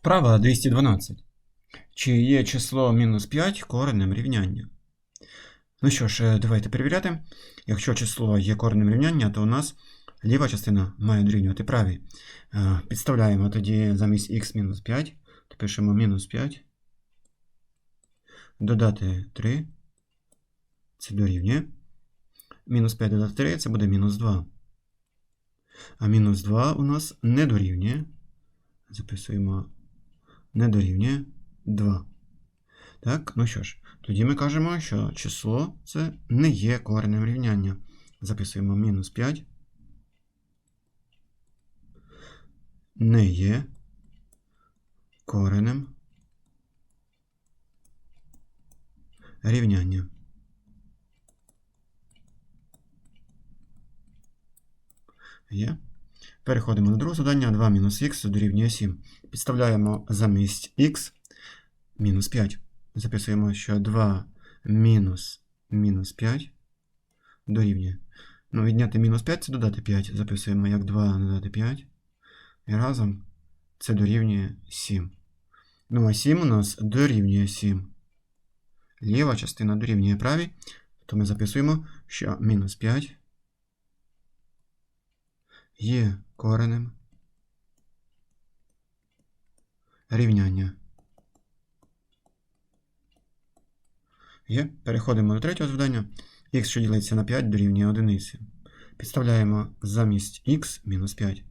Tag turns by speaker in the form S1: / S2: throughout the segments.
S1: Вправа 212. Чи є число мінус 5 коренем рівняння? Ну що ж, е, давайте перевіряти. Якщо число є коренем рівняння, то у нас ліва частина має дорівнювати правій. Е, Підставляємо тоді замість х мінус 5, то пишемо мінус 5. Додати 3. Це дорівнює. Мінус 5 додати 3 це буде мінус 2. А мінус 2 у нас не дорівнює. Записуємо не дорівнює 2. Так, ну що ж, тоді ми кажемо, що число це не є коренем рівняння. Записуємо мінус 5. Не є коренем рівняння. Є. Переходимо до другого завдання. 2 мінус х дорівнює 7. Підставляємо замість х мінус 5. Записуємо, що 2 мінус мінус 5 дорівнює. Ну, відняти мінус 5 це додати 5. Записуємо як 2 додати 5. І разом це дорівнює 7. Ну, а 7 у нас дорівнює 7. Ліва частина дорівнює правій. То ми записуємо, що мінус 5 є коренем рівняння. Є. Переходимо до третього завдання. х, що ділиться на 5, дорівнює 1. Підставляємо замість х мінус 5.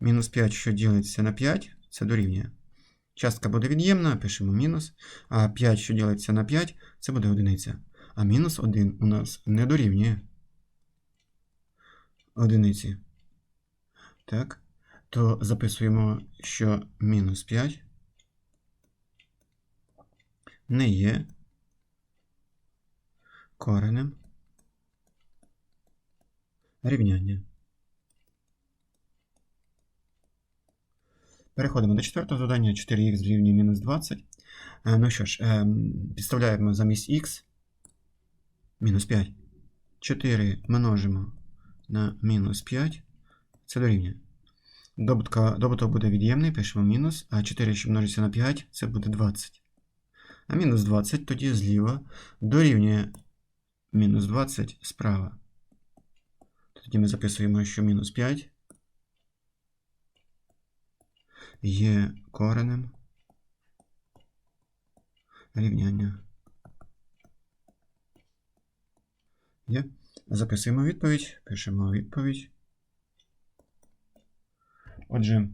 S1: Мінус 5, що ділиться на 5, це дорівнює. Частка буде від'ємна, пишемо мінус. А 5, що ділиться на 5, це буде одиниця. А мінус 1 у нас не дорівнює одиниці. Так. То записуємо, що мінус 5 не є коренем рівняння. Переходимо до четвертого завдання. 4х дорівнює мінус 20. Е, Ну що ж, ем, підставляємо замість х мінус 5. 4 множимо на мінус 5. Це дорівнює. Добутка, добуток буде від'ємний, пишемо мінус, а 4, що множиться на 5, це буде 20. А мінус 20 тоді зліва дорівнює мінус 20 справа. Тоді ми записуємо, що мінус 5 є коренем рівняння. Є. Записуємо відповідь, пишемо відповідь. Отже,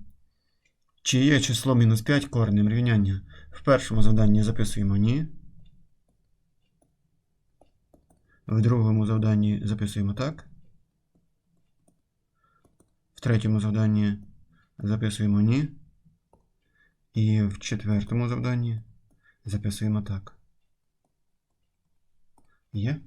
S1: чи є число мінус 5 коренем рівняння? В першому завданні записуємо ні. В другому завданні записуємо так. В третьому завданні записуємо ні. І в четвертому завданні записуємо так. Є?